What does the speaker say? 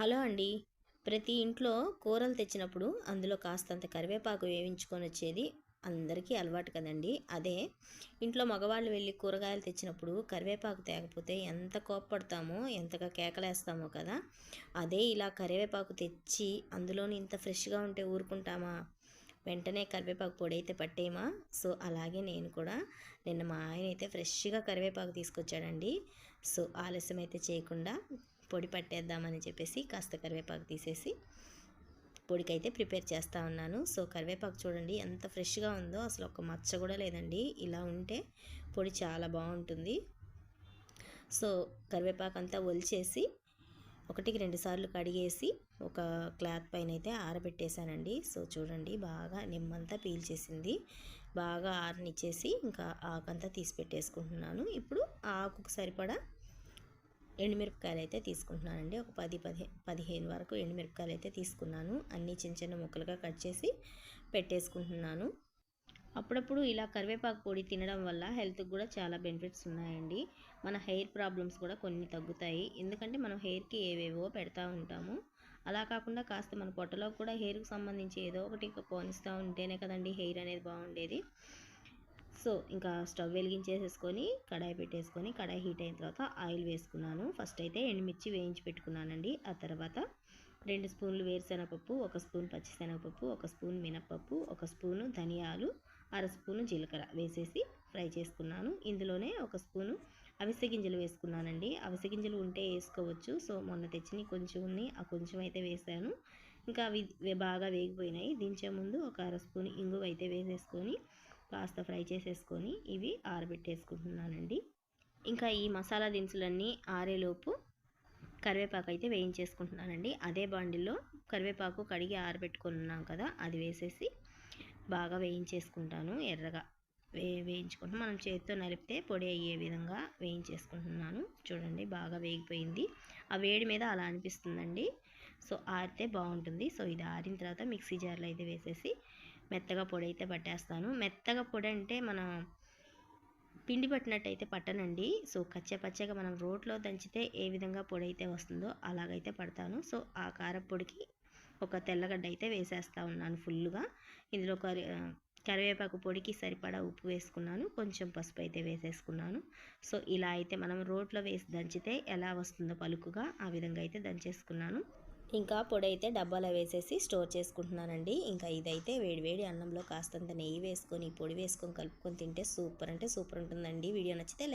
Hello అండి. ప్రతి ఇంట్లో కూరలు తెచ్చినప్పుడు అందులో కాస్తంత కరివేపాకు వేయించుకొని వచ్చేది అందరికీ అలవాటు కదండి. అదే ఇంట్లో మగవాళ్ళు వెళ్ళి కూరగాయలు తెచ్చినప్పుడు కరివేపాకు తేకపోతే ఎంత కోప్పడతామో ఎంతగా కేకలేస్తామో కదా. అదే ఇలా కరివేపాకు తెచ్చి అందులోని ఇంత ఫ్రెష్గా ఉంటే ఊరుకుంటామా? వెంటనే కరివేపాకు పొడి అయితే పట్టేమా? సో అలాగే నేను కూడా నిన్న మా ఆయన అయితే ఫ్రెష్గా కరివేపాకు తీసుకొచ్చాడండి. సో ఆలస్యం అయితే చేయకుండా పొడి పట్టేద్దామని చెప్పేసి కాస్త కరివేపాకు తీసేసి పొడికైతే ప్రిపేర్ చేస్తూ ఉన్నాను. సో కరివేపాకు చూడండి ఎంత ఫ్రెష్గా ఉందో. అసలు ఒక మచ్చ కూడా లేదండి. ఇలా ఉంటే పొడి చాలా బాగుంటుంది. సో కరివేపాకు అంతా ఒలిచేసి ఒకటికి రెండు సార్లు కడిగేసి ఒక క్లాత్ పైన అయితే ఆరబెట్టేశానండి. సో చూడండి బాగా నిమ్మంతా పీల్చేసింది. బాగా ఆరనిచ్చేసి ఇంకా ఆకంతా తీసి పెట్టేసుకుంటున్నాను. ఇప్పుడు ఆకుకు సరిపడా ఎండుమిరపకాయలు అయితే తీసుకుంటున్నానండి. ఒక పది పదిహే పదిహేను వరకు ఎండుమిరపకాయలు అయితే తీసుకున్నాను. అన్నీ చిన్న చిన్న ముక్కలుగా కట్ చేసి పెట్టేసుకుంటున్నాను. అప్పుడప్పుడు ఇలా కరివేపాకు పొడి తినడం వల్ల హెల్త్కి కూడా చాలా బెనిఫిట్స్ ఉన్నాయండి. మన హెయిర్ ప్రాబ్లమ్స్ కూడా కొన్ని తగ్గుతాయి. ఎందుకంటే మనం హెయిర్కి ఏవేవో పెడతా ఉంటాము. అలా కాకుండా కాస్త మన పొట్టలో కూడా హెయిర్కి సంబంధించి ఏదో ఒకటి పోనిస్తూ ఉంటేనే కదండి హెయిర్ అనేది బాగుండేది. సో ఇంకా స్టవ్ వెలిగించేసేసుకొని కడాయి పెట్టేసుకొని కడాయి హీట్ అయిన తర్వాత ఆయిల్ వేసుకున్నాను. ఫస్ట్ అయితే ఎండుమిర్చి వేయించి పెట్టుకున్నానండి. ఆ తర్వాత రెండు స్పూన్లు వేరుశనగపప్పు ఒక స్పూన్ పచ్చిశనగపప్పు ఒక స్పూన్ మినప్పప్పు ఒక స్పూను ధనియాలు అర స్పూను జీలకర్ర వేసేసి ఫ్రై చేసుకున్నాను. ఇందులోనే ఒక స్పూను అవిసె గింజలు వేసుకున్నానండి. అవిసె గింజలు ఉంటే వేసుకోవచ్చు. సో మొన్న తెచ్చిన కొంచెం ఉన్నాయి. ఆ కొంచెం అయితే వేసాను. ఇంకా అవి బాగా వేగిపోయినాయి. దించే ముందు ఒక అర స్పూన్ ఇంగువ అయితే వేసేసుకొని కాస్త ఫ్రై చేసేసుకొని ఇవి ఆరబెట్టేసుకుంటున్నానండి. ఇంకా ఈ మసాలా దినుసులన్నీ ఆరేలోపు కరివేపాకు అయితే వేయించేసుకుంటున్నానండి. అదే బాండిలో కరివేపాకు కడిగి ఆరబెట్టుకున్నాం కదా అది వేసేసి బాగా వేయించేసుకుంటాను ఎర్రగా. వే వేయించుకుంటాను మనం చేతితో నలిపితే పొడి అయ్యే విధంగా వేయించేసుకుంటున్నాను. చూడండి బాగా వేగిపోయింది. ఆ వేడి మీద అలా అనిపిస్తుందండి. సో ఆరితే బాగుంటుంది. సో ఇది ఆరిన తర్వాత మిక్సీ జార్లో అయితే వేసేసి మెత్తగా పొడి అయితే పట్టేస్తాను. మెత్తగా పొడి అంటే మనం పిండి పట్టినట్టయితే పట్టనండి. సో కచ్చపచ్చగా మనం రోట్లో దంచితే ఏ విధంగా పొడి అయితే వస్తుందో అలాగైతే పడతాను. సో ఆ కారపొడికి ఒక తెల్లగడ్డ అయితే వేసేస్తూ ఉన్నాను ఫుల్గా ఇందులో కరి కరివేపాకు పొడికి సరిపడా ఉప్పు వేసుకున్నాను. కొంచెం పసుపు అయితే వేసేసుకున్నాను. సో ఇలా అయితే మనం రోట్లో వేసి దంచితే ఎలా వస్తుందో పలుకుగా ఆ విధంగా అయితే దంచేసుకున్నాను. ఇంకా పొడి అయితే డబ్బాలో వేసేసి స్టోర్ చేసుకుంటున్నానండి. ఇంకా ఇదైతే వేడివేడి అన్నంలో కాస్తంత నెయ్యి వేసుకొని పొడి వేసుకొని కలుపుకొని తింటే సూపర్ అంటే సూపర్ ఉంటుందండి. వీడియో నచ్చితే